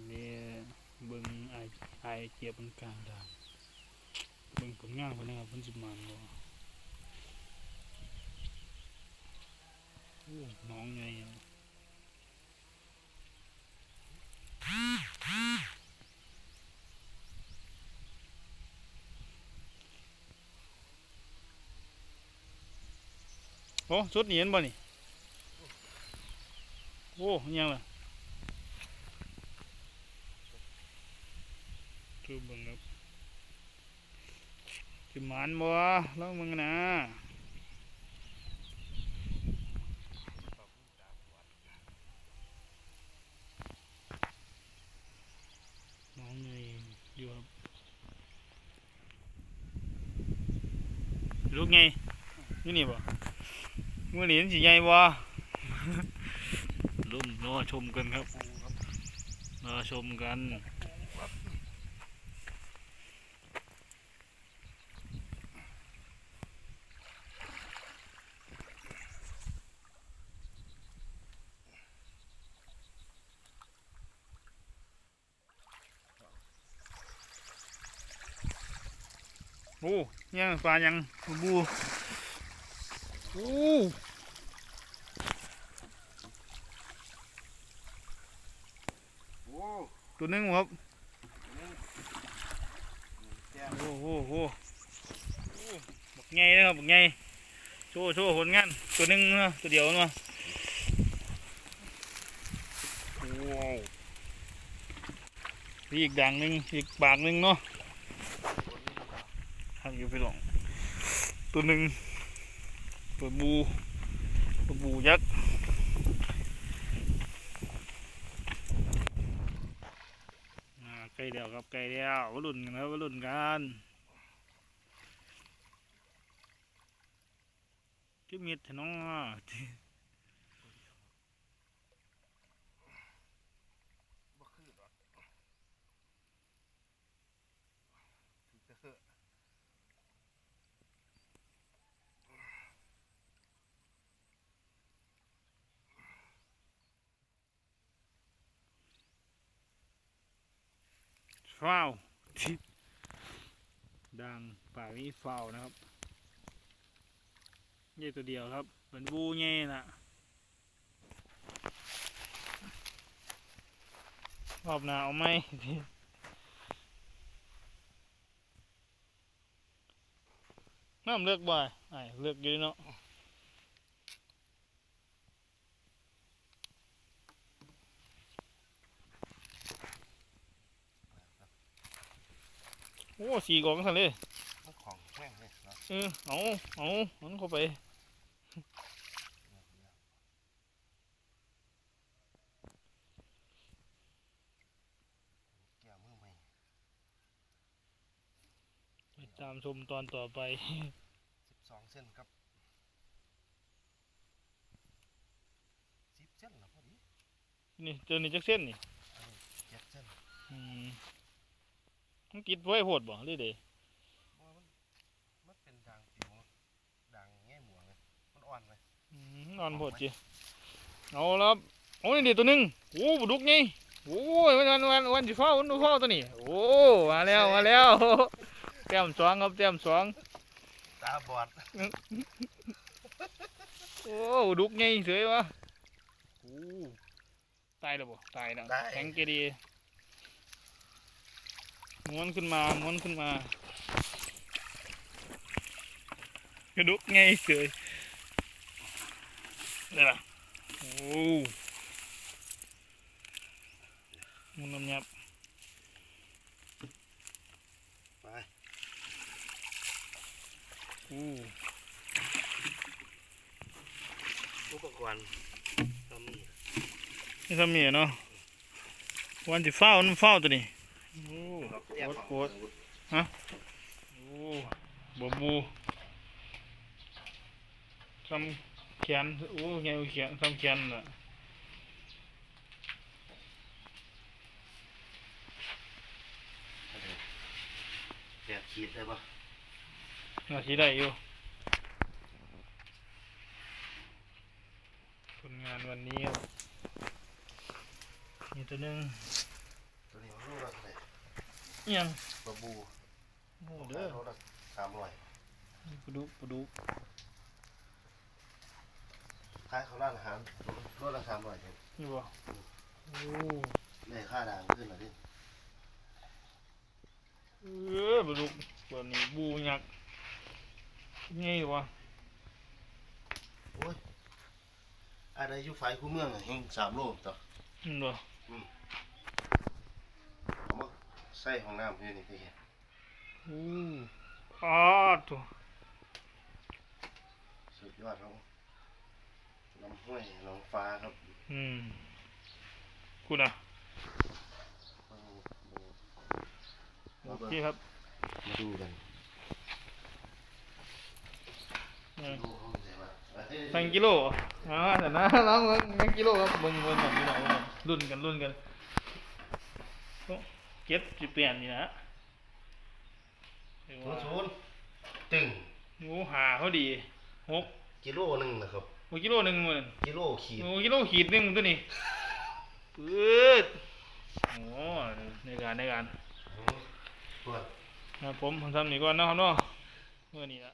วันนี้เบิ่งไอไอเกียบมันกลางด่างเบิ่งผลงานคนนี้ครับเพิ่นสิมันบ่น้องใหญ่อะโอ้สุดนี่เห็นบ่นี่ โอ้ยังล่ะ คือเบิ่งครับสิหมานบ่ลองมึงนะน้องไงอยู่ครับลูกไงอยู่นี่บ่มือนี้มันสิใหญ่บ่รุ่นรอชมกันครับรอชมกัน โอ้ยังปลายังบูโอ้โอ้ตัวหนึงครับแก้โอ้โหโหโอ้บักไงนะครับบักไงโชว์โชว์ผลงานตัวหนึงนะตัวเดียวเนาะว้าวมีอีกด่างหนึ่งอีกปากหนึ่งเนาะ ทางอยู่ไปลอง ตัวหนึ่งตัวบูตัวบูยักษ์อ่าใกล้เดียวครับใกล้เดียววัยรุ่นกันครับวัยรุ่นกันคือมีดเถอะน้องอะบ่คือดอกถือเถอะ ฟาวทิดังป่ามีฟ้าวนะครับเย่ตัวเดียวครับเป็นบูเย่น่ะรอบหนาเอาไหมน้ำเลือกบ่อยไอ้เลือกอยู่เนาะ โอ้สี่กองสั่นเลยมันของแห้งเลยเนาะเออเอาเอามันเข้าไปแก้วมือใหม่ไปตามชมตอนต่อไปสิบสองเส้นครับสิบเส้นนะพอดีนี่เจอนี่จักเส้นนี่อันนี้เจ็ดเส้นอืม มันกิดไว้โหดบ่หรือเด้บ่มันมันเป็นด่างผิวด่างแง่หมวงเลยมันอ่อนเลยอืมนอนโหดจิเอาแล้วโอ้ยนี่ตัวหนึงโอ้บุดุกนี่โอ้ยวันวันวันวันสิเฝ้าวันเฝ้าตัวนี้โอ้มาแล้วมาแล้วแต้มสองครับแต้มสองตาบอดโอ้บุดุกนี่สวยวะโอ้ตายแล้วบ่ตายแล้วแข็งเกดี ม้วนขึ้นมาม้วนขึ้นมา กระดุกไงเสยนี่ล่ะโอ้มันน้ำยับไปโอ้อุปกรณ์ก็มีนี่ทำเมียเนาะวันที่เฝ้ามันเฝ้าตัวนี้โอ้แก้ว โคตรโคตรโอ้บบูซ้ำแขนโอ้ไงแขนซ้ำแขนน่ะแปดขีดได้ปะนาทีได้อยู่ผลงานวันนี้ครับนี่ตัวหนึงรู้ละเท่าไหร่ อิหยังปลาบูโอ้เด้อรู้ละสามร้อยปลาดุกปลาดุกขายเขาร้านอาหารรู้ละสามร้อยครับนี่บ่โอ้ได้ค่าด่างขึ้นหน่อยดิเออปลาดุกตัวนี้บูยักษ์ไงวะโอ้ยอะไรอยู่ไฟคู่เมืองอะเฮงสามโลต่อนี่บ่เอามา ใส่ห้องน้ำอยู่นี่พี่โอ้อ้าตัวสุดยอดครับลำห้วยลำฟ้าครับอืมคุณอะมาดูโอเคครับ มาดูกันอืมดูห้องไหนวะเอ้ยตั้งกิโลอ่าแต่นะล้างเบิ่งตั้งกิโลครับเบิ่งเบิ่งกันพี่น้องเบิ่งรุ่นกันรุ่นกันโอ้ เก็บสิเปลี่ยนนี่นะเรียกศูนว่าย์ศูนย์ตึงโอ้หาเขาดีหกกิโลหนึ่งนะครับโอ้กิโลหนึ่งหมื่นกิโลขีดโอ้กิโลขีดหนึ่งตัวนี้ปืดโอ้ในการในการอืมปวดครับผมผมทำนี่ก่อนนะครับเนาะเมื่อนี้ละ